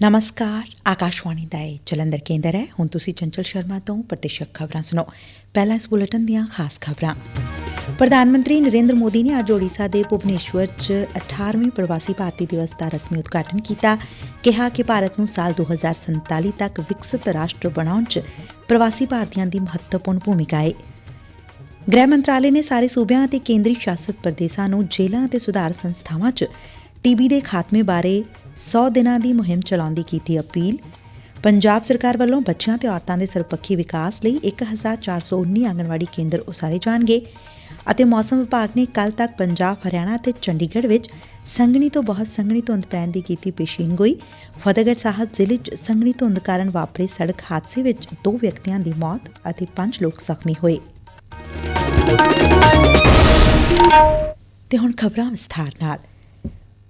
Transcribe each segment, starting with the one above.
ਨਮਸਕਾਰ ਆਕਾਸ਼ਵਾਣੀ ਦਾ ਇਹ ਜਲੰਧਰ ਕੇਂਦਰ ਹੈ ਹੁਣ ਤੁਸੀਂ ਚੰਚਲ ਸ਼ਰਮਾ ਤੋਂ ਪ੍ਰਤੀਸ਼ਕ ਖਬਰਾਂ ਸੁਣੋ ਪਹਿਲਾਂ ਇਸ ਬੁਲੇਟਿਨ ਦੀਆਂ ਖਾਸ ਖਬਰਾਂ ਪ੍ਰਧਾਨ ਮੰਤਰੀ ਨਰਿੰਦਰ ਮੋਦੀ ਨੇ ਅੱਜ ਓਡੀਸ਼ਾ ਦੇ ਭੁਵਨੇਸ਼ਵਰ 'ਚ 18ਵੇਂ ਪ੍ਰਵਾਸੀ ਭਾਰਤੀ ਦਿਵਸ ਦਾ ਰਸਮੀ ਉਦਘਾਟਨ ਕੀਤਾ ਕਿਹਾ ਕਿ ਭਾਰਤ ਨੂੰ ਸਾਲ 2047 ਤੱਕ ਵਿਕਸਿਤ ਰਾਸ਼ਟਰ ਬਣਾਉਣ 'ਚ ਪ੍ਰਵਾਸੀ ਭਾਰਤੀਆਂ ਦੀ ਮਹੱਤਵਪੂਰਨ ਭੂਮਿਕਾ ਹੈ ਗ੍ਰਹਿ ਮੰਤਰਾਲੇ ਨੇ ਸਾਰੇ ਸੂਬਿਆਂ ਅਤੇ ਕੇਂਦਰੀ ਸ਼ਾਸਤ ਪ੍ਰਦੇਸ਼ਾਂ ਨੂੰ ਜੇਲ੍ਹਾਂ ਅਤੇ ਸੁਧਾਰ ਸੰਸਥਾਵਾਂ 'ਚ ਟੀਬੀ ਦੇ ਖਾਤਮੇ ਬਾਰੇ 100 ਦਿਨਾਂ ਦੀ ਮੁਹਿੰਮ ਚਲਾਉਣ ਦੀ ਕੀਤੀ ਅਪੀਲ। ਪੰਜਾਬ ਸਰਕਾਰ ਵੱਲੋਂ ਬੱਚਿਆਂ ਤੇ ਔਰਤਾਂ ਦੇ ਸਰਪੱਖੀ ਵਿਕਾਸ ਲਈ 1419 ਆਂਗਣਵਾੜੀ ਕੇਂਦਰ ਉਸਾਰੇ ਜਾਣਗੇ ਅਤੇ ਮੌਸਮ ਵਿਭਾਗ ਨੇ ਕੱਲ ਤੱਕ ਪੰਜਾਬ, ਹਰਿਆਣਾ ਅਤੇ ਚੰਡੀਗੜ੍ਹ ਵਿੱਚ ਸੰਘਣੀ ਤੋਂ ਬਹੁਤ ਸੰਘਣੀ ਧੁੰਦ ਪੈਣ ਦੀ ਕੀਤੀ ਪੇਸ਼ੀਨਗੋਈ ਫਤਿਹਗੜ੍ਹ ਸਾਹਿਬ ਜ਼ਿਲ੍ਹੇ 'ਚ ਸੰਘਣੀ ਧੁੰਦ ਕਾਰਨ ਵਾਪਰੇ ਸੜਕ ਹਾਦਸੇ ਵਿੱਚ ਦੋ ਵਿਅਕਤੀਆਂ ਦੀ ਮੌਤ ਅਤੇ ਪੰਜ ਲੋਕ ਜ਼ਖਮੀ ਹੋਏ। ਤੇ ਹੁਣ ਖਬਰਾਂ ਵਿਸਥਾਰ ਨਾਲ।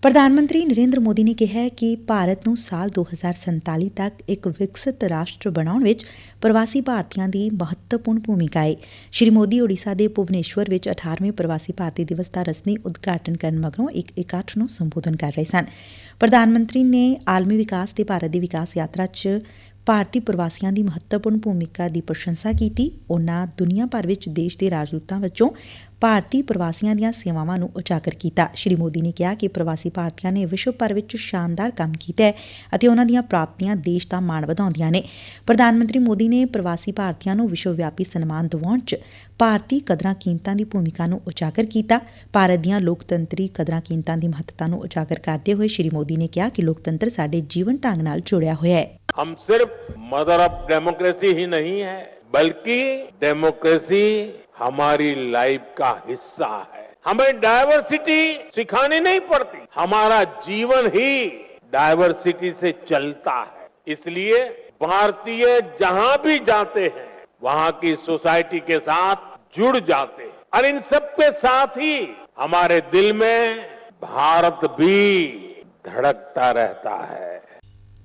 ਪ੍ਰਧਾਨ ਮੰਤਰੀ ਨਰਿੰਦਰ ਮੋਦੀ ਨੇ ਕਿਹੈ ਕਿ ਭਾਰਤ ਨੂੰ ਸਾਲ 2047 ਤੱਕ ਇੱਕ ਵਿਕਸਿਤ ਰਾਸ਼ਟਰ ਬਣਾਉਣ ਵਿੱਚ ਪ੍ਰਵਾਸੀ ਭਾਰਤੀਆਂ ਦੀ ਮਹੱਤਵਪੂਰਨ ਭੂਮਿਕਾ ਏ। ਸ਼੍ਰੀ ਮੋਦੀ ਓਡੀਸ਼ਾ ਦੇ ਭੁਵਨੇਸ਼ਵਰ ਵਿੱਚ 18ਵੇਂ ਪ੍ਰਵਾਸੀ ਭਾਰਤੀ ਦਿਵਸ ਦਾ ਰਸਮੀ ਉਦਘਾਟਨ ਕਰਨ ਮਗਰੋਂ ਇੱਕ ਇਕੱਠ ਨੂੰ ਸੰਬੋਧਨ ਕਰ ਰਹੇ ਸਨ। ਪ੍ਰਧਾਨ ਮੰਤਰੀ ਨੇ ਆਲਮੀ ਵਿਕਾਸ ਤੇ ਭਾਰਤ ਦੀ ਵਿਕਾਸ ਯਾਤਰਾ 'ਚ ਭਾਰਤੀ ਪ੍ਰਵਾਸੀਆਂ ਦੀ ਮਹੱਤਵਪੂਰਨ ਭੂਮਿਕਾ ਦੀ ਪ੍ਰਸ਼ੰਸਾ ਕੀਤੀ। ਉਨ੍ਹਾਂ ਦੁਨੀਆ ਭਰ ਵਿੱਚ ਦੇਸ਼ ਦੇ ਰਾਜਦੂਤਾਂ ਵਜੋਂ ਭਾਰਤੀ ਪ੍ਰਵਾਸੀਆਂ ਦੀਆਂ ਸੇਵਾਵਾਂ ਨੂੰ ਉਜਾਗਰ ਕੀਤਾ ਸ਼੍ਰੀ ਮੋਦੀ ਨੇ ਕਿਹਾ ਕਿ ਪ੍ਰਵਾਸੀ ਭਾਰਤੀਆਂ ਨੇ ਵਿਸ਼ਵ ਭਰ ਵਿੱਚ ਸ਼ਾਨਦਾਰ ਕੰਮ ਕੀਤਾ ਹੈ ਅਤੇ ਉਨ੍ਹਾਂ ਦੀਆਂ ਪ੍ਰਾਪਤੀਆਂ ਦੇਸ਼ ਦਾ ਮਾਣ ਵਧਾਉਂਦੀਆਂ ਨੇ ਪ੍ਰਧਾਨ ਮੰਤਰੀ ਮੋਦੀ ਨੇ ਪ੍ਰਵਾਸੀ ਭਾਰਤੀਆਂ ਨੂੰ ਵਿਸ਼ਵ ਵਿਆਪੀ ਸਨਮਾਨ ਦਿਵਾਉਣ 'ਚ ਭਾਰਤੀ ਕਦਰਾਂ ਕੀਮਤਾਂ ਦੀ ਭੂਮਿਕਾ ਨੂੰ ਉਜਾਗਰ ਕੀਤਾ ਭਾਰਤ ਦੀਆਂ ਲੋਕਤੰਤਰੀ ਕਦਰਾਂ ਕੀਮਤਾਂ ਦੀ ਮਹੱਤਤਾ ਨੂੰ ਉਜਾਗਰ ਕਰਦੇ ਹੋਏ ਸ਼੍ਰੀ ਮੋਦੀ ਨੇ ਕਿਹਾ ਕਿ ਲੋਕਤੰਤਰ ਸਾਡੇ ਜੀਵਨ ਢੰਗ ਨਾਲ ਜੁੜਿਆ ਹੋਇਆ ਹੈ हम सिर्फ मदर ऑफ डेमोक्रेसी ही नहीं है बल्कि डेमोक्रेसी हमारी लाइफ का हिस्सा है। हमें डायवर्सिटी सिखानी नहीं पड़ती। हमारा जीवन ही डायवर्सिटी से चलता है। इसलिए भारतीय जहाँ भी जाते हैं, वहाँ की सोसाइटी के साथ जुड़ जाते हैं। और इन सबके साथ ही हमारे दिल में भारत भी धड़कता रहता है।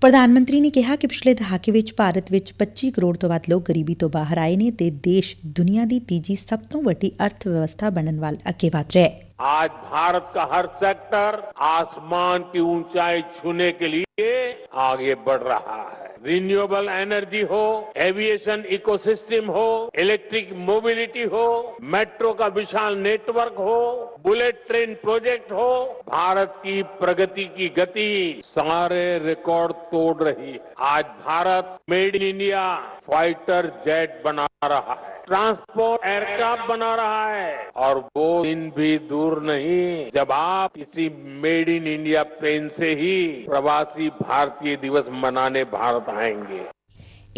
ਪ੍ਰਧਾਨ ਮੰਤਰੀ ਨੇ ਕਿਹਾ ਕਿ ਪਿਛਲੇ ਦਹਾਕੇ ਵਿੱਚ ਭਾਰਤ ਵਿੱਚ 25 ਕਰੋੜ ਤੋਂ ਵੱਧ ਲੋਕ ਗਰੀਬੀ ਤੋਂ ਬਾਹਰ ਆਏ ਨੇ ਤੇ ਦੇਸ਼ ਦੁਨੀਆ ਦੀ ਤੀਜੀ ਸਭ ਤੋਂ ਵੱਡੀ ਅਰਥ ਵਿਵਸਥਾ ਬਣਨ ਵੱਲ ਅੱਗੇ ਵਧ ਰਿਹਾ ਹੈ। आज भारत का हर सेक्टर आसमान की ऊंचाई छूने के लिए आगे बढ़ रहा है। रिन्यूएबल एनर्जी हो एविएशन इकोसिस्टम हो इलेक्ट्रिक मोबिलिटी हो मेट्रो का विशाल नेटवर्क हो बुलेट ट्रेन प्रोजेक्ट हो, भारत की प्रगति की गति सारे रिकॉर्ड तोड़ रही है। आज Bharat made in India fighter jet बना रहा है। ट्रांसपोर्ट एयरक्राफ्ट बना रहा है। और वो दिन भी दूर नहीं जब आप किसी मेड इन इंडिया प्लेन से ही प्रवासी भारतीय दिवस मनाने भारत आएँगे।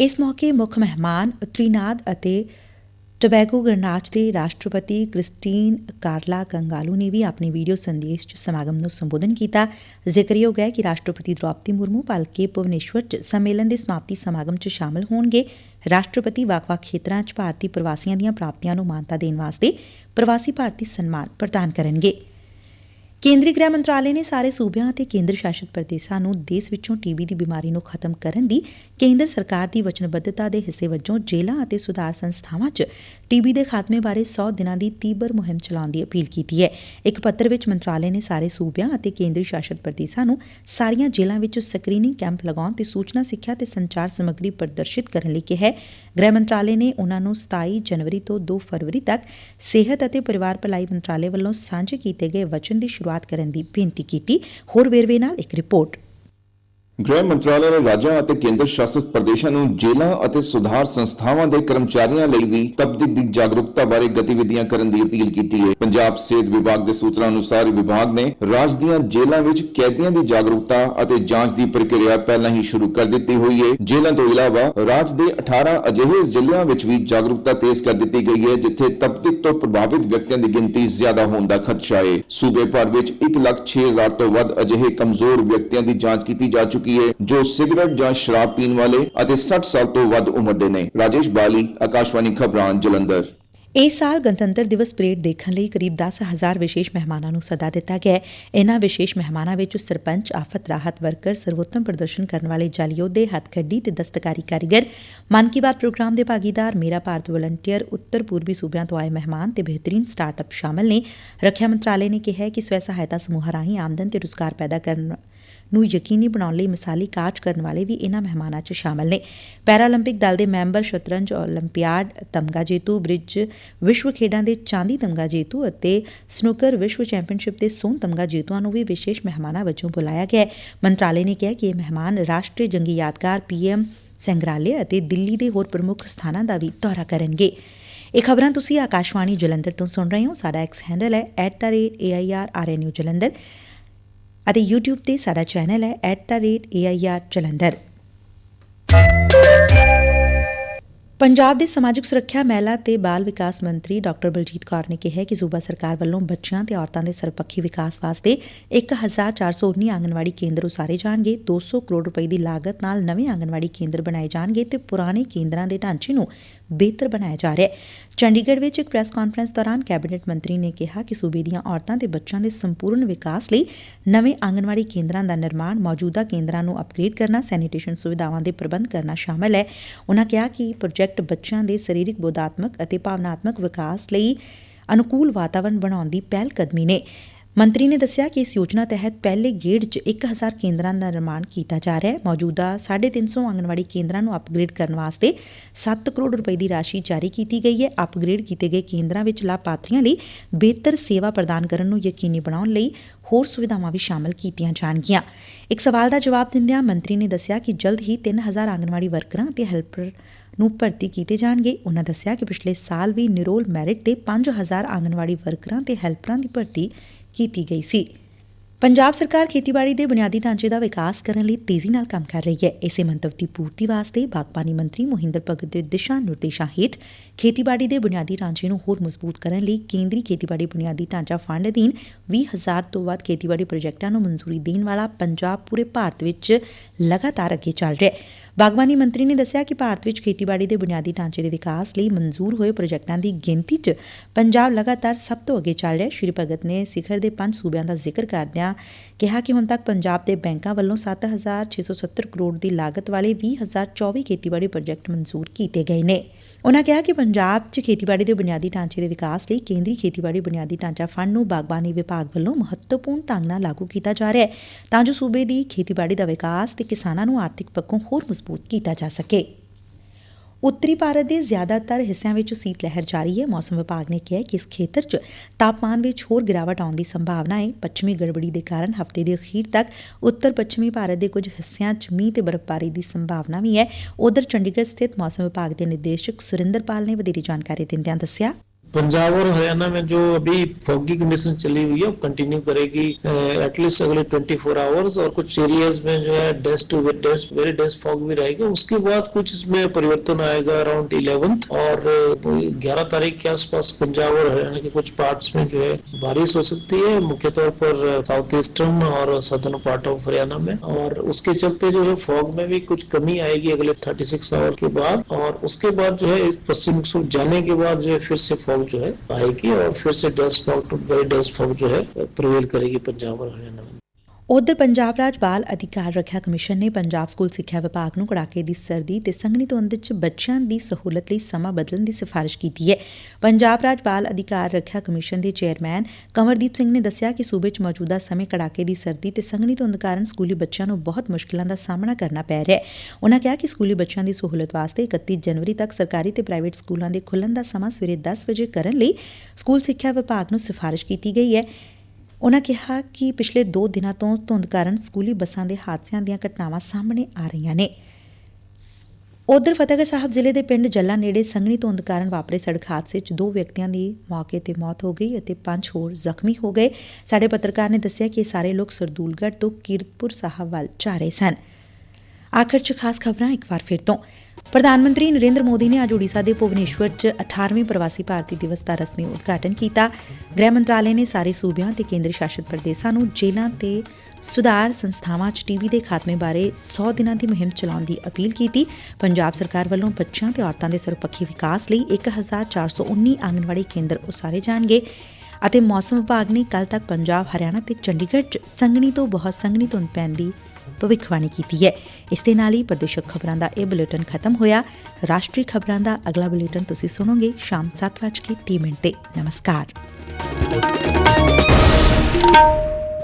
इस मौके मुख्य मेहमान त्रिनाद ਅਤੇ ਟਬੈਗੋ ਗਣਰਾਜ ਦੇ ਰਾਸ਼ਟਰਪਤੀ ਕ੍ਰਿਸਟੀਨ ਕਾਰਲਾ ਕੰਗਾਲੂ ਨੇ ਵੀ ਆਪਣੇ ਵੀਡੀਓ ਸੰਦੇਸ਼ 'ਚ ਸਮਾਗਮ ਨੂੰ ਸੰਬੋਧਨ ਕੀਤਾ। ਜ਼ਿਕਰਯੋਗ ਹੈ ਕਿ ਰਾਸ਼ਟਰਪਤੀ ਦ੍ਰੋਪਦੀ ਮੁਰਮੂ ਭਲਕੇ ਭੁਵਨੇਸ਼ਵਰ 'ਚ ਸੰਮੇਲਨ ਦੇ ਸਮਾਪਤੀ ਸਮਾਗਮ 'ਚ ਸ਼ਾਮਲ ਹੋਣਗੇ। ਰਾਸ਼ਟਰਪਤੀ ਵੱਖ-ਵੱਖ ਖੇਤਰਾਂ 'ਚ ਭਾਰਤੀ ਪ੍ਰਵਾਸੀਆਂ ਦੀਆਂ ਪ੍ਰਾਪਤੀਆਂ ਨੂੰ ਮਾਨਤਾ ਦੇਣ ਵਾਸਤੇ ਪ੍ਰਵਾਸੀ ਭਾਰਤੀ ਸਨਮਾਨ ਪ੍ਰਦਾਨ ਕਰਨਗੇ। ਕੇਂਦਰੀ ਗ੍ਰਹਿ ਮੰਤਰਾਲੇ ਨੇ ਸਾਰੇ ਸੂਬਿਆਂ ਅਤੇ ਕੇਂਦਰ ਸ਼ਾਸਿਤ ਪ੍ਰਦੇਸ਼ਾਂ ਨੂੰ ਦੇਸ਼ ਵਿੱਚੋਂ ਟੀਬੀ ਦੀ ਬਿਮਾਰੀ ਨੂੰ ਖਤਮ ਕਰਨ ਦੀ ਕੇਂਦਰ ਸਰਕਾਰ ਦੀ ਵਚਨਬੱਧਤਾ ਦੇ ਹਿੱਸੇ ਵਜੋਂ ਜੇਲ੍ਹਾਂ ਅਤੇ ਸੁਧਾਰ ਸੰਸਥਾਵਾਂ 'ਚ ਟੀਬੀ ਦੇ ਖਾਤਮੇ ਬਾਰੇ 100 ਦਿਨਾਂ ਦੀ ਤੀਬਰ ਮੁਹਿੰਮ ਚਲਾਉਣ ਦੀ ਅਪੀਲ ਕੀਤੀ ਹੈ। ਇੱਕ ਪੱਤਰ ਵਿੱਚ ਮੰਤਰਾਲੇ ਨੇ ਸਾਰੇ ਸੂਬਿਆਂ ਅਤੇ ਕੇਂਦਰੀ ਸ਼ਾਸਤ ਪ੍ਰਦੇਸ਼ਾਂ ਨੂੰ ਸਾਰੀਆਂ ਜੇਲ੍ਹਾਂ ਵਿੱਚ ਸਕਰੀਨਿੰਗ ਕੈਂਪ ਲਗਾਉਣ ਤੇ ਸੂਚਨਾ, ਸਿੱਖਿਆ ਤੇ ਸੰਚਾਰ ਸਮੱਗਰੀ ਪ੍ਰਦਰਸ਼ਿਤ ਕਰਨ ਲਈ ਕਿਹਾ ਹੈ। ਗ੍ਰਹਿ ਮੰਤਰਾਲੇ ਨੇ ਉਨ੍ਹਾਂ ਨੂੰ 27 ਜਨਵਰੀ ਤੋਂ 2 ਫਰਵਰੀ ਤੱਕ ਸਿਹਤ ਅਤੇ ਪਰਿਵਾਰ ਭਲਾਈ ਮੰਤਰਾਲੇ ਵੱਲੋਂ ਸਾਂਝੇ ਕੀਤੇ ਗਏ ਵਚਨ ਦੀ ਸ਼ੁਰੂਆਤ ਕਰਨ ਦੀ ਬੇਨਤੀ ਕੀਤੀ। ਹੋਰ ਵੇਰਵੇ ਨਾਲ ਇੱਕ ਰਿਪੋਰਟ। ਗ੍ਰਹਿ ਮੰਤਰਾਲੇ ਨੇ ਰਾਜਾਂ ਅਤੇ ਕੇਂਦਰ ਸ਼ਾਸਿਤ ਪ੍ਰਦੇਸ਼ਾਂ ਨੂੰ ਜੇਲ੍ਹਾਂ ਅਤੇ ਸੁਧਾਰ ਸੰਸਥਾਵਾਂ ਦੇ ਕਰਮਚਾਰੀਆਂ ਲਈ ਵੀ ਤਬਦੀਲ ਦੀ ਜਾਗਰੂਕਤਾ ਬਾਰੇ ਗਤੀਵਿਧੀਆਂ ਕਰਨ ਦੀ ਅਪੀਲ ਕੀਤੀ ਹੈ। ਪੰਜਾਬ ਸਿਹਤ ਵਿਭਾਗ ਦੇ ਸੂਤਰਾਂ ਅਨੁਸਾਰ ਵਿਭਾਗ ਨੇ ਰਾਜ ਦੀਆਂ ਜੇਲ੍ਹਾਂ ਵਿੱਚ ਕੈਦੀਆਂ ਦੀ ਜਾਗਰੂਕਤਾ ਅਤੇ ਜਾਂਚ ਦੀ ਪ੍ਰਕਿਰਿਆ ਪਹਿਲਾਂ ਹੀ ਸ਼ੁਰੂ ਕਰ ਦਿੱਤੀ ਹੋਈ ਹੈ। ਜੇਲ੍ਹਾਂ ਤੋਂ ਇਲਾਵਾ ਰਾਜ ਦੇ 18 ਅਜਿਹੇ ਜ਼ਿਲ੍ਹਿਆਂ ਵਿੱਚ ਵੀ ਜਾਗਰੂਕਤਾ ਤੇਜ਼ ਕਰ ਦਿੱਤੀ ਗਈ ਹੈ, ਜਿੱਥੇ ਤਬਦੀਲ ਤੋਂ ਪ੍ਰਭਾਵਿਤ ਵਿਅਕਤੀਆਂ ਦੀ ਗਿਣਤੀ ਜ਼ਿਆਦਾ ਹੋਣ ਦਾ ਖਦਸ਼ਾ ਹੈ। ਸੂਬੇ ਭਰ ਵਿੱਚ 1 ਲੱਖ 6000 ਤੋਂ ਵੱਧ ਅਜਿਹੇ ਕਮਜ਼ੋਰ ਵਿਅਕਤੀਆਂ ਦੀ ਜਾਂਚ ਕੀਤੀ ਜਾ ਚੁੱਕੀ ਹੈ ਜੋ ਸਿਗਰਟ ਜਾਂ ਸ਼ਰਾਬ ਪੀਣ ਵਾਲੇ ਅਤੇ 60 ਸਾਲ ਤੋਂ ਵੱਧ ਉਮਰ ਦੇ ਨੇ। ਰਾਜੇਸ਼ ਬਾਲੀ, ਆਕਾਸ਼ਵਾਣੀ ਖਬਰਾਂ, ਜਲੰਧਰ। ਇਸ ਸਾਲ ਗਣਤੰਤਰ ਦਿਵਸ ਪਰੇਡ ਦੇਖਣ ਲਈ ਕਰੀਬ 10000 ਵਿਸ਼ੇਸ਼ ਮਹਿਮਾਨਾਂ ਨੂੰ ਸੱਦਾ ਦਿੱਤਾ ਗਿਆ ਹੈ। ਇਨ੍ਹਾਂ ਵਿਸ਼ੇਸ਼ ਮਹਿਮਾਨਾਂ ਵਿੱਚ ਸਰਪੰਚ, ਆਫਤ ਰਾਹਤ ਵਰਕਰ, ਸਰਵੋਤਮ ਪ੍ਰਦਰਸ਼ਨ ਕਰਨ ਵਾਲੇ ਜਲ ਯੋਧੇ ਹੱਥਖੱਡੀ ਤੇ ਦਸਤਕਾਰੀ ਕਾਰੀਗਰ, ਮਨ ਕੀ ਬਾਤ ਪ੍ਰੋਗਰਾਮ ਦੇ ਭਾਗੀਦਾਰ, ਮੇਰਾ ਭਾਰਤ ਵਲੰਟੀਅਰ, ਉੱਤਰ ਪੂਰਬੀ ਸੂਬਿਆਂ ਤੋਂ ਆਏ ਮਹਿਮਾਨ ਤੇ ਬਿਹਤਰੀਨ ਸਟਾਰਟਅਪ ਸ਼ਾਮਲ ਨੇ। ਰੱਖਿਆ ਮੰਤਰਾਲੇ ਨੇ ਕਿਹਾ ਕਿ ਸਵੈ ਸਹਾਇਤਾ ਸਮੂਹਾਂ ਰਾਹੀਂ ਆਮਦਨ ਤੇ ਰੁਜ਼ਗਾਰ ਪੈਦਾ ਕਰਨ ਨੂੰ ਯਕੀਨੀ ਬਣਾਉਣ ਲਈ ਮਿਸਾਲੀ ਕਾਰਜ ਕਰਨ ਵਾਲੇ ਵੀ ਇਹਨਾਂ ਮਹਿਮਾਨਾਂ 'ਚ ਸ਼ਾਮਲ ਨੇ। ਪੈਰਾਲੰਪਿਕ ਦਲ ਦੇ ਮੈਂਬਰ ਸ਼ਤਰੰਜ 올림픽ਿਆਡ ਤਮਗਾ ਜੇਤੂ, ਬ੍ਰਿਜ ਵਿਸ਼ਵ ਖੇਡਾਂ ਦੇ ਚਾਂਦੀ ਤਮਗਾ ਜੇਤੂ ਅਤੇ ਸਨੂਕਰ ਵਿਸ਼ਵ ਚੈਂਪੀਅਨਸ਼ਿਪ ਦੇ ਸੋਨ ਤਮਗਾ ਜੇਤੂਆਂ ਨੂੰ ਵੀ ਵਿਸ਼ੇਸ਼ ਮਹਿਮਾਨਾਂ ਵਜੋਂ ਬੁਲਾਇਆ ਗਿਆ ਮੰਤਰਾਲੇ ਨੇ ਕਿਹਾ ਕਿ ਇਹ ਮਹਿਮਾਨ ਰਾਸ਼ਟਰੀ ਜੰਗੀ ਯਾਦਗਾਰ ਪੀਐਮ ਸੰਗਰਾਲੇ ਅਤੇ ਦਿੱਲੀ ਦੇ ਹੋਰ ਪ੍ਰਮੁੱਖ ਸਥਾਨਾਂ ਦਾ ਵੀ ਦੌਰਾ ਕਰਨਗੇ। ਇਹ ਖਬਰਾਂ ਤੁਸੀਂ ਆਕਾਸ਼ਵਾਣੀ ਜਲੰਧਰ ਤੋਂ ਸੁਣ ਰਹੇ ਹੋ। ਸਾਡਾ ਐਕਸ ਹੈਂਡਲ ਹੈ @airrnewjalandhar ਅਤੇ YouTube ਤੇ ਸਾਡਾ ਚੈਨਲ ਹੈ @air ਜਲੰਧਰ। ਪੰਜਾਬ ਦੇ ਸਮਾਜਿਕ ਸੁਰੱਖਿਆ ਮਹਿਲਾ ਤੇ ਬਾਲ ਵਿਕਾਸ ਮੰਤਰੀ ਡਾਕਟਰ ਬਲਜੀਤ ਕੌਰ ਨੇ ਕਿਹਾ ਕਿ ਸੂਬਾ ਸਰਕਾਰ ਵੱਲੋਂ ਬੱਚਿਆਂ ਤੇ ਔਰਤਾਂ ਦੇ ਸਰਪੱਖੀ ਵਿਕਾਸ ਵਾਸਤੇ 1419 ਆਂਗਣਵਾੜੀ ਕੇਂਦਰ ਉਸਾਰੇ ਜਾਣਗੇ 200 ਕਰੋੜ ਰੁਪਏ ਦੀ ਲਾਗਤ ਨਾਲ ਨਵੇਂ ਆਂਗਣਵਾੜੀ ਕੇਂਦਰ ਬਣਾਏ ਜਾਣਗੇ ਤੇ ਪੁਰਾਣੇ ਕੇਂਦਰਾਂ ਦੇ ਢਾਂਚੇ ਨੂੰ ਬਿਹਤਰ ਬਣਾਇਆ ਜਾ ਰਿਹਾ ਹੈ। ਚੰਡੀਗੜ੍ਹ ਵਿੱਚ ਇੱਕ ਪ੍ਰੈਸ ਕਾਨਫਰੰਸ ਦੌਰਾਨ ਕੈਬਨਿਟ ਮੰਤਰੀ ਨੇ ਕਿਹਾ ਕਿ ਸੂਬੇ ਦੀਆਂ ਔਰਤਾਂ ਤੇ ਬੱਚਿਆਂ ਦੇ ਸੰਪੂਰਨ ਵਿਕਾਸ ਲਈ ਨਵੇਂ ਆਂਗਣਵਾੜੀ ਕੇਂਦਰਾਂ ਦਾ ਨਿਰਮਾਣ, ਮੌਜੂਦਾ ਕੇਂਦਰਾਂ ਨੂੰ ਅਪਗ੍ਰੇਡ ਕਰਨਾ ਸੈਨੀਟੇਸ਼ਨ ਸੁਵਿਧਾਵਾਂ ਦੇ ਪ੍ਰਬੰਧ ਕਰਨਾ ਸ਼ਾਮਲ ਹੈ। ਉਨ੍ਹਾਂ ਕਿਹਾ ਕਿ ਪ੍ਰੋਜੈਕਟ ਬੱਚਿਆਂ ਦੇ ਸਰੀਰਕ ਬੋਧਾਤਮਕ ਅਤੇ ਭਾਵਨਾਤਮਕ ਵਿਕਾਸ ਲਈ ਅਨੁਕੂਲ ਵਾਤਾਵਰਣ ਬਣਾਉਣ ਦੀ ਪਹਿਲ ਕਦਮੀ ਨੇ। ਮੰਤਰੀ ਨੇ ਦੱਸਿਆ ਕਿ ਇਸ ਯੋਜਨਾ ਤਹਿਤ ਪਹਿਲੇ ਗੇੜ 'ਚ 1000 ਕੇਂਦਰਾਂ ਦਾ ਨਿਰਮਾਣ ਕੀਤਾ ਜਾ ਰਿਹਾ ਹੈ। ਮੌਜੂਦਾ 350 ਆਂਗਣਵਾੜੀ ਕੇਂਦਰਾਂ ਨੂੰ ਅਪਗ੍ਰੇਡ ਕਰਨ ਵਾਸਤੇ 7 ਕਰੋੜ ਰੁਪਏ ਦੀ ਰਾਸ਼ੀ ਜਾਰੀ ਕੀਤੀ ਗਈ ਹੈ। ਅਪਗ੍ਰੇਡ ਕੀਤੇ ਗਏ ਕੇਂਦਰਾਂ ਵਿੱਚ ਲਾਭਪਾਤਰੀਆਂ ਲਈ ਬਿਹਤਰ ਸੇਵਾ ਪ੍ਰਦਾਨ ਕਰਨ ਨੂੰ ਯਕੀਨੀ ਬਣਾਉਣ ਲਈ ਹੋਰ ਸੁਵਿਧਾਵਾਂ ਵੀ ਸ਼ਾਮਲ ਕੀਤੀਆਂ ਜਾਣਗੀਆਂ। ਇੱਕ ਸਵਾਲ ਦਾ ਜਵਾਬ ਦਿੰਦਿਆਂ ਮੰਤਰੀ ਨੇ ਦੱਸਿਆ ਕਿ ਜਲਦ ਹੀ 3000 ਆਂਗਣਵਾੜੀ ਵਰਕਰਾਂ ਤੇ ਹੈਲਪਰ ਨੂੰ ਭਰਤੀ ਕੀਤੇ ਜਾਣਗੇ। ਉਹਨਾਂ ਦੱਸਿਆ ਕਿ ਪਿਛਲੇ ਸਾਲ ਵੀ ਨਿਰੋਲ ਮੈਰਿਟ ਤੇ 5000 ਆਂਗਣਵਾੜੀ ਵਰਕਰਾਂ ਤੇ ਹੈਲਪਰਾਂ ਦੀ ਭਰਤੀ ਕੀਤੀ ਗਈ ਸੀ। ਪੰਜਾਬ ਸਰਕਾਰ ਖੇਤੀਬਾੜੀ ਦੇ ਬੁਨਿਆਦੀ ਢਾਂਚੇ ਦਾ ਵਿਕਾਸ ਕਰਨ ਲਈ ਤੇਜ਼ੀ ਨਾਲ ਕੰਮ ਕਰ ਰਹੀ ਹੈ। ਇਸੇ ਮੰਤਵ ਦੀ ਪੂਰਤੀ ਵਾਸਤੇ ਬਾਗਬਾਨੀ ਮੰਤਰੀ ਮੋਹਿੰਦਰ ਭਗਤ ਦੇ ਦਿਸ਼ਾ ਨਿਰਦੇਸ਼ਾਂ ਹੇਠ ਖੇਤੀਬਾੜੀ ਦੇ ਬੁਨਿਆਦੀ ਢਾਂਚੇ ਨੂੰ ਹੋਰ ਮਜ਼ਬੂਤ ਕਰਨ ਲਈ ਕੇਂਦਰੀ ਖੇਤੀਬਾੜੀ ਬੁਨਿਆਦੀ ਢਾਂਚਾ ਫੰਡ ਅਧੀਨ 20000 ਤੋਂ ਵੱਧ ਖੇਤੀਬਾੜੀ ਪ੍ਰੋਜੈਕਟਾਂ ਨੂੰ ਮਨਜ਼ੂਰੀ ਦੇਣ ਵਾਲਾ ਪੰਜਾਬ ਪੂਰੇ ਭਾਰਤ ਵਿੱਚ ਲਗਾਤਾਰ ਅੱਗੇ ਚੱਲ ਰਿਹਾ ਹੈ। ਬਾਗਬਾਨੀ ਮੰਤਰੀ ਨੇ ਦੱਸਿਆ ਕਿ ਭਾਰਤ ਵਿੱਚ ਖੇਤੀਬਾੜੀ ਦੇ ਬੁਨਿਆਦੀ ਢਾਂਚੇ ਦੇ ਵਿਕਾਸ ਲਈ ਮਨਜ਼ੂਰ ਹੋਏ ਪ੍ਰੋਜੈਕਟਾਂ ਦੀ ਗਿਣਤੀ 'ਚ ਪੰਜਾਬ ਲਗਾਤਾਰ ਸਭ ਤੋਂ ਅੱਗੇ ਚੱਲ ਰਿਹਾ। ਸ਼੍ਰੀ ਭਗਤ ਨੇ ਸਿਖਰ ਦੇ ਪੰਜ ਸੂਬਿਆਂ ਦਾ ਜ਼ਿਕਰ ਕਰਦਿਆਂ ਕਿਹਾ ਕਿ ਹੁਣ ਤੱਕ ਪੰਜਾਬ ਦੇ ਬੈਂਕਾਂ ਵੱਲੋਂ 7670 ਕਰੋੜ ਦੀ ਲਾਗਤ ਵਾਲੇ 20024 ਖੇਤੀਬਾੜੀ ਪ੍ਰੋਜੈਕਟ ਮਨਜ਼ੂਰ ਕੀਤੇ ਗਏ ਨੇ। ਉਨ੍ਹਾਂ ਕਿਹਾ ਕਿ ਪੰਜਾਬ 'ਚ ਖੇਤੀਬਾੜੀ ਦੇ ਬੁਨਿਆਦੀ ਢਾਂਚੇ ਦੇ ਵਿਕਾਸ ਲਈ ਕੇਂਦਰੀ ਖੇਤੀਬਾੜੀ ਬੁਨਿਆਦੀ ਢਾਂਚਾ ਫੰਡ ਨੂੰ ਬਾਗਬਾਨੀ ਵਿਭਾਗ ਵੱਲੋਂ ਮਹੱਤਵਪੂਰਨ ਢੰਗ ਨਾਲ ਲਾਗੂ ਕੀਤਾ ਜਾ ਰਿਹਾ ਹੈ ਤਾਂ ਜੋ ਸੂਬੇ ਦੀ ਖੇਤੀਬਾੜੀ ਦਾ ਵਿਕਾਸ ਤੇ ਕਿਸਾਨਾਂ ਨੂੰ ਆਰਥਿਕ ਪੱਖੋਂ ਹੋਰ ਮਜ਼ਬੂਤ ਕੀਤਾ ਜਾ ਸਕੇ। ਉੱਤਰੀ ਭਾਰਤ ਦੇ ਜ਼ਿਆਦਾਤਰ ਹਿੱਸਿਆਂ ਵਿੱਚ ਸੀਤ ਲਹਿਰ ਜਾਰੀ ਹੈ। ਮੌਸਮ ਵਿਭਾਗ ਨੇ ਕਿਹਾ ਕਿ ਇਸ ਖੇਤਰ 'ਚ ਤਾਪਮਾਨ ਵਿੱਚ ਹੋਰ ਗਿਰਾਵਟ ਆਉਣ ਦੀ ਸੰਭਾਵਨਾ ਹੈ। ਪੱਛਮੀ ਗੜਬੜੀ ਦੇ ਕਾਰਨ ਹਫ਼ਤੇ ਦੇ ਅਖੀਰ ਤੱਕ ਉੱਤਰ ਪੱਛਮੀ ਭਾਰਤ ਦੇ ਕੁਝ ਹਿੱਸਿਆਂ 'ਚ ਮੀਂਹ ਤੇ ਬਰਫ਼ਬਾਰੀ ਦੀ ਸੰਭਾਵਨਾ ਵੀ ਹੈ। ਉਧਰ ਚੰਡੀਗੜ੍ਹ ਸਥਿਤ ਮੌਸਮ ਵਿਭਾਗ ਦੇ ਨਿਰਦੇਸ਼ਕ ਸੁਰਿੰਦਰਪਾਲ ਨੇ ਵਧੇਰੀ ਜਾਣਕਾਰੀ ਦਿੰਦਿਆਂ ਦੱਸਿਆ। पंजाब और हरियाणा में जो अभी फॉगी कंडीशन चली हुई है कंटिन्यू करेगी एटलीस्ट अगले 24 फोर आवर्स और कुछ एरियाज़ में जो है डेस्ट टू डेस्ट वेरी डेस्ट फॉग भी रहेगा। उसके बाद कुछ इसमें परिवर्तन आएगा अराउंड इलेवंथ और ग्यारह तारीख के आसपास पंजाब और हरियाणा के कुछ पार्ट्स में जो है, बारिश हो सकती है, मुख्य तौर पर साउथ ईस्टर्न और सदर्न पार्ट ऑफ़ हरियाणा में। और उसके चलते जो है फॉग में भी कुछ कमी आएगी अगले 36 आवर के बाद और उसके बाद जो है, पश्चिम जाने के बाद जो है, फिर से फॉग जो है आएगी और फिर से dust fog very dust fog जो है प्रिवेल करेगी पंजाब और हरियाणा में ਉਧਰ ਪੰਜਾਬ ਰਾਜ ਬਾਲ ਅਧਿਕਾਰ ਰੱਖਿਆ ਕਮਿਸ਼ਨ ਨੇ ਪੰਜਾਬ ਸਕੂਲ ਸਿੱਖਿਆ ਵਿਭਾਗ ਨੂੰ ਕੜਾਕੇ ਦੀ ਸਰਦੀ ਤੇ ਸੰਘਣੀ ਧੁੰਦ 'ਚ ਬੱਚਿਆਂ ਦੀ ਸਹੂਲਤ ਲਈ ਸਮਾਂ ਬਦਲਣ ਦੀ ਸਿਫਾਰਿਸ਼ ਕੀਤੀ ਹੈ। ਪੰਜਾਬ ਰਾਜ ਬਾਲ ਅਧਿਕਾਰ ਰੱਖਿਆ ਕਮਿਸ਼ਨ ਦੇ ਚੇਅਰਮੈਨ ਕੰਵਰਦੀਪ ਸਿੰਘ ਨੇ ਦੱਸਿਆ ਕਿ ਸੂਬੇ 'ਚ ਮੌਜੂਦਾ ਸਮੇਂ ਕੜਾਕੇ ਦੀ ਸਰਦੀ ਤੇ ਸੰਘਣੀ ਧੁੰਦ ਕਾਰਨ ਸਕੂਲੀ ਬੱਚਿਆਂ ਨੂੰ ਬਹੁਤ ਮੁਸ਼ਕਲਾਂ ਦਾ ਸਾਹਮਣਾ ਕਰਨਾ ਪੈ ਰਿਹਾ ਹੈ। ਉਨ੍ਹਾਂ ਕਿਹਾ ਕਿ ਸਕੂਲੀ ਬੱਚਿਆਂ ਦੀ ਸਹੂਲਤ ਵਾਸਤੇ 31 ਜਨਵਰੀ ਤੱਕ ਸਰਕਾਰੀ ਤੇ ਪ੍ਰਾਈਵੇਟ ਸਕੂਲਾਂ ਦੇ ਖੁੱਲਣ ਦਾ ਸਮਾਂ ਸਵੇਰੇ 10 ਵਜੇ ਕਰਨ ਲਈ ਸਕੂਲ ਸਿੱਖਿਆ ਵਿਭਾਗ ਨੂੰ ਸਿਫਾਰਿਸ਼ ਕੀਤੀ ਗਈ ਹੈ। ਉਨ੍ਹਾਂ ਕਿਹਾ ਕਿ ਪਿਛਲੇ 2 ਦਿਨਾਂ ਤੋਂ ਧੁੰਦ ਕਾਰਨ ਸਕੂਲੀ ਬੱਸਾਂ ਦੇ ਹਾਦਸਿਆਂ ਦੀਆਂ ਘਟਨਾਵਾਂ ਸਾਹਮਣੇ ਆ ਰਹੀਆਂ ਨੇ। ਉਧਰ ਫਤਿਹਗੜ੍ਹ ਸਾਹਿਬ ਜ਼ਿਲ੍ਹੇ ਦੇ ਪਿੰਡ ਜੱਲਾ ਨੇੜੇ ਸੰਘਣੀ ਧੁੰਦ ਕਾਰਨ ਵਾਪਰੇ ਸੜਕ ਹਾਦਸੇ 'ਚ ਦੋ ਵਿਅਕਤੀਆਂ ਦੀ ਮੌਕੇ ਤੇ ਮੌਤ ਹੋ ਗਈ ਅਤੇ ਪੰਜ ਹੋਰ ਜ਼ਖਮੀ ਹੋ ਗਏ। ਸਾਡੇ ਪੱਤਰਕਾਰ ਨੇ ਦੱਸਿਆ ਕਿ ਇਹ ਸਾਰੇ ਲੋਕ ਸਰਦੂਲਗੜ੍ਹ ਤੋਂ ਕੀਰਤਪੁਰ ਸਾਹਿਬ ਵੱਲ ਜਾ ਰਹੇ ਸਨ। ਆਖਰ 'ਚ ਖਾਸ ਖਬਰਾਂ ਇੱਕ ਵਾਰ ਫਿਰ ਤੋਂ। ਪ੍ਰਧਾਨ ਮੰਤਰੀ ਨਰਿੰਦਰ ਮੋਦੀ ਨੇ ਅੱਜ ਉਡੀਸ਼ਾ ਦੇ ਭੁਵਨੇਸ਼ਵਰ 'ਚ 18ਵੇਂ ਪ੍ਰਵਾਸੀ ਭਾਰਤੀ ਦਿਵਸ ਦਾ ਰਸਮੀ ਉਦਘਾਟਨ ਕੀਤਾ। ਗ੍ਰਹਿ ਮੰਤਰਾਲੇ ਨੇ ਸਾਰੇ ਸੂਬਿਆਂ ਤੇ ਕੇਂਦਰ ਸ਼ਾਸਿਤ ਪ੍ਰਦੇਸ਼ਾਂ ਨੂੰ ਜੇਲ੍ਹਾਂ ਤੇ ਸੁਧਾਰ ਸੰਸਥਾਵਾਂ 'ਚ ਟੀਬੀ ਦੇ ਖਾਤਮੇ ਬਾਰੇ 100 ਦਿਨਾਂ ਦੀ ਮੁਹਿੰਮ ਚਲਾਉਣ ਦੀ ਅਪੀਲ ਕੀਤੀ। ਪੰਜਾਬ ਸਰਕਾਰ ਵੱਲੋਂ ਬੱਚਿਆਂ ਤੇ ਔਰਤਾਂ ਦੇ ਸਰਪੱਖੀ ਵਿਕਾਸ ਲਈ 1419 ਆਂਗਣਵਾੜੀ ਕੇਂਦਰ ਉਸਾਰੇ ਜਾਣਗੇ ਅਤੇ ਮੌਸਮ ਵਿਭਾਗ ਨੇ ਕੱਲ ਤੱਕ ਪੰਜਾਬ, ਹਰਿਆਣਾ ਤੇ ਚੰਡੀਗੜ੍ਹ 'ਚ ਸੰਘਣੀ ਤੋਂ ਬਹੁਤ ਸੰਘਣੀ ਧੁੰਦ ਪੈਣ ਦੀ ਭਵਿੱਖਬਾਣੀ ਕੀਤੀ ਹੈ। ਇਸ ਦੇ ਨਾਲ ਹੀ ਪ੍ਰਦੇਸ਼ਕ ਖਬਰਾਂ ਦਾ ਇਹ ਬੁਲੇਟਿਨ ਖਤਮ ਹੋਇਆ। ਰਾਸ਼ਟਰੀ ਖਬਰਾਂ ਦਾ ਅਗਲਾ ਬੁਲੇਟਿਨ ਤੁਸੀਂ ਸੁਣੋਗੇ ਸ਼ਾਮ 7:30 ਮਿੰਟ ਤੇ। ਨਮਸਕਾਰ।